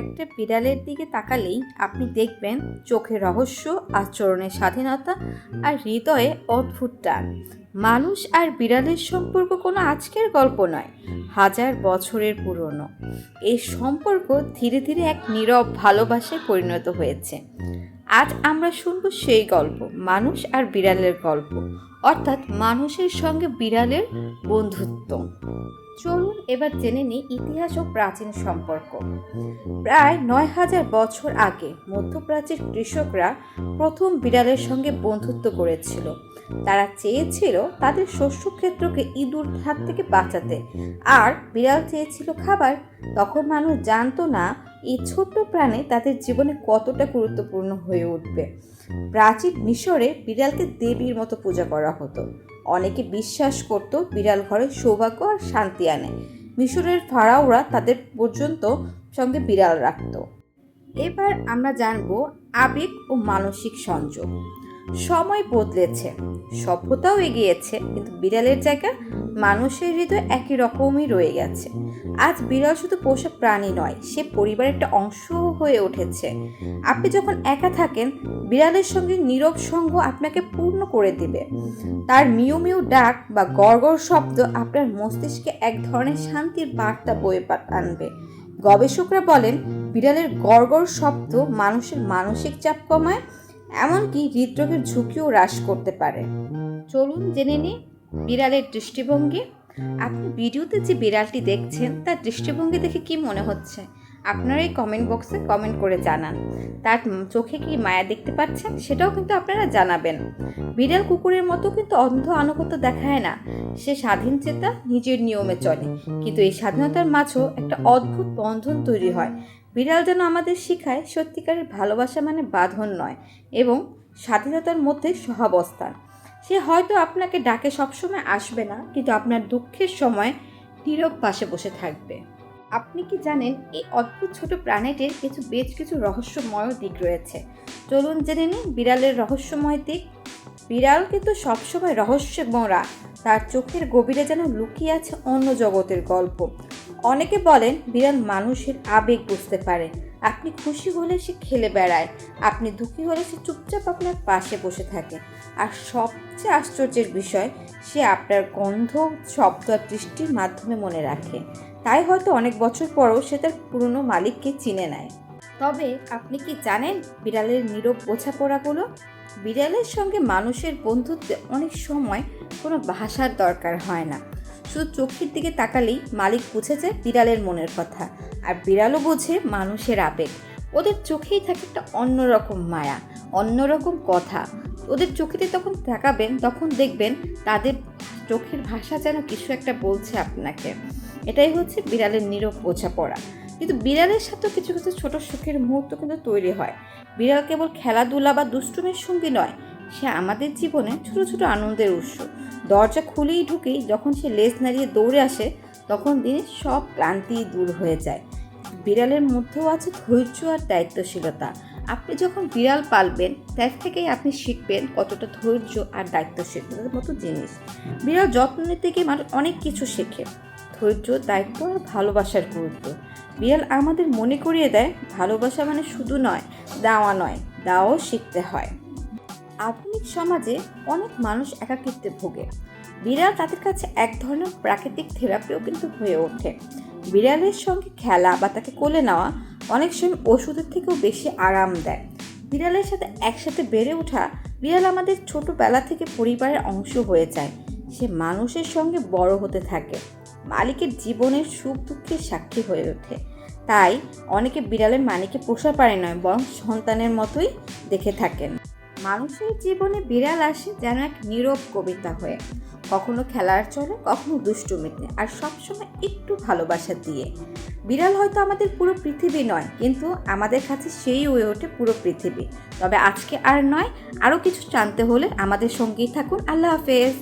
একটা বিড়ালের দিকে তাকালেই আপনি দেখবেন চোখে রহস্য আচরণের স্বাধীনতা আর হৃদয়ে অদ্ভুত টান। মানুষ আর বিড়ালের সম্পর্ক কোনো আজকের গল্প নয়, হাজার বছরের পুরনো। এই সম্পর্ক ধীরে ধীরে এক নীরব ভালোবাসায় পরিণত হয়েছে। আজ আমরা শুনব সেই গল্প, মানুষ আর বিড়ালের গল্প, অর্থাৎ মানুষের সঙ্গে বিড়ালের বন্ধুত্ব। চলুন এবার জেনে নিই ইতিহাস ও প্রাচীন সম্পর্ক। প্রায় নয় হাজার বছর আগে মধ্যপ্রাচ্যের কৃষকরা প্রথম বিড়ালের সঙ্গে বন্ধুত্ব করেছিল। তারা চেয়েছিল তাদের শস্যক্ষেত্রকে ইঁদুর হাত থেকে বাঁচাতে। আর বিড়াল চেয়েছিল খাবার। তখন মানুষ জানতো না, এই ছোট্ট প্রাণী তাদের জীবনে কতটা গুরুত্বপূর্ণ হয়ে উঠবে। প্রাচীন মিশরে বিড়ালকে দেবীর মতো পূজা করা হতো। অনেকে বিশ্বাস করত বিড়াল ঘরে সৌভাগ্য আর শান্তি আনে। মিশরের ফারাওরা তাদের পর্যন্ত সঙ্গে বিড়াল রাখত। এবার আমরা জানব আবেগ ও মানসিক সংযোগ। সময় বদলেছে, সভ্যতাও এগিয়েছে, কিন্তু বিড়ালের জায়গা মানুষের হৃদয় একই রকমই রয়ে গেছে। আজ বিড়াল শুধু পোষা প্রাণী নয়, সে পরিবারের একটা অংশ হয়ে উঠেছে। আপনি যখন একা থাকেন বিড়ালের সঙ্গে নীরব সঙ্গ আপনাকে পূর্ণ করে দিবে। তার মিউ মিউ ডাক বা গড়গড় শব্দ আপনার মস্তিষ্কে এক ধরনের শান্তির বার্তা বয়ে আনবে। গবেষকরা বলেন, বিড়ালের গড়গড় শব্দ মানুষের মানসিক চাপ কমায়, এমনকি হৃদরোগের ঝুঁকিও হ্রাস করতে পারে। চলুন জেনে নিই বিড়ালের দৃষ্টিভঙ্গি। আপনি ভিডিওতে যে বিড়ালটি দেখছেন, তার দৃষ্টিভঙ্গি দেখে কি মনে হচ্ছে? আপনারা এই কমেন্ট বক্সে কমেন্ট করে জানান। তার চোখে কি মায়া দেখতে পাচ্ছেন সেটাও কিন্তু আপনারা জানাবেন। বিড়াল কুকুরের মতো কিন্তু অন্ধ আনুগত্য দেখায় না। সে স্বাধীন চেতা নিজের নিয়মে চলে। কিন্তু এই স্বাধীনতার মাঝেও একটা অদ্ভুত বন্ধন তৈরি হয়। বিড়াল যেন আমাদের শিখায় সত্যিকারের ভালোবাসা মানে বাঁধন নয় এবং স্বাধীনতার মধ্যে সহাবস্থান সে হয়তো আপনাকে ডাকে সবসময় আসবে না, কিন্তু আপনার দুঃখের সময় নীরব পাশে বসে থাকবে। আপনি কি জানেন এই অদ্ভুত ছোট প্রাণীটির কিছু বেশ কিছু রহস্যময় দিক রয়েছে? চলুন জেনে নিন বিড়ালের রহস্যময় দিক। বিড়াল কিন্তু সবসময় রহস্যে মোড়া। তার চোখের গভীরে যেন লুকিয়ে আছে অন্য জগতের গল্প। অনেকে বলেন বিড়াল মানুষের আবেগ বুঝতে পারে। আপনি খুশি হলে সে খেলে বেড়ায়। আপনি দুঃখী হলে সে চুপচাপ আপনার পাশে বসে থাকে। আর সবচেয়ে আশ্চর্যের বিষয়, সে আপনার গন্ধ, শব্দ আর দৃষ্টির মাধ্যমে মনে রাখে। তাই হয়তো অনেক বছর পরও সে তার পুরনো মালিককে চিনে নেয়। তবে আপনি কি জানেন বিড়ালের নীরব বোঝাপড়াগুলো? বিড়ালের সঙ্গে মানুষের বন্ধুত্বে অনেক সময় কোনো ভাষার দরকার হয় না। শুধু চোখের দিকে তাকালেই মালিক বুঝে যায় বিড়ালের মনের কথা, আর বিড়ালও বোঝে মানুষের আবেগ। ওদের চোখেই থাকে একটা অন্যরকম মায়া, অন্যরকম কথা। ওদের চোখেতে তখন তাকাবেন, তখন দেখবেন তাদের চোখের ভাষা যেন কিছু একটা বলছে আপনাকে। এটাই হচ্ছে বিড়ালের নীরব বোঝাপড়া কিন্তু বিড়ালের সাথেও কিছু কিছু ছোট সুখের মুহূর্ত কিন্তু তৈরি হয়। বিড়াল কেবল খেলাধুলা বা দুষ্টুমের সঙ্গী নয়, সে আমাদের জীবনে ছোট ছোট আনন্দের উৎস। দরজা খুলেই ঢুকেই যখন সে লেজ নাড়িয়ে দৌড়ে আসে, তখন দিনের সব ক্লান্তি দূর হয়ে যায়। বিড়ালের মধ্যেও আছে ধৈর্য আর দায়িত্বশীলতা। আপনি যখন বিড়াল পালবেন, তার থেকেই আপনি শিখবেন কতটা ধৈর্য আর দায়িত্বশীলতার মতো জিনিস। বিড়াল যত্ন নিতে গিয়ে মানুষ অনেক কিছু শেখে। ধৈর্য, দায়িত্ব আর ভালোবাসার গুরুত্ব। বিড়াল আমাদের মনে করিয়ে দেয়, ভালোবাসা মানে শুধু নয়, দেওয়া নয় দাও শিখতে হয়। আধুনিক সমাজে অনেক মানুষ একাকিত্বে ভোগে। বিড়াল তাদের কাছে এক ধরনের প্রাকৃতিক থেরাপিও কিন্তু হয়ে ওঠে। বিড়ালের সঙ্গে খেলা বা তাকে কোলে নেওয়া অনেক সময় ওষুধের থেকেও বেশি আরাম দেয়। বিড়ালের সাথে একসাথে বেড়ে ওঠা বিড়াল আমাদের ছোটবেলা থেকে পরিবারের অংশ হয়ে যায়। সে মানুষের সঙ্গে বড় হতে থাকে। মালিকের জীবনের সুখ দুঃখের সাক্ষী হয়ে ওঠে। তাই অনেকে বিড়ালের মানিকে পোষা পারে নয় বরং সন্তানের মতোই দেখে থাকেন। মানুষের জীবনে বিড়াল আসে যেন এক নীরব কবিতা হয়ে। কখনো খেলার চলে, কখনো দুষ্টুমিতে, আর সবসময় একটু ভালোবাসা দিয়ে। বিড়াল হয়তো আমাদের পুরো পৃথিবী নয়, কিন্তু আমাদের কাছে সেই হয়ে ওঠে পুরো পৃথিবী। তবে আজকে আর নয়, আরও কিছু জানতে হলে আমাদের সঙ্গেই থাকুন। আল্লাহ হাফেজ।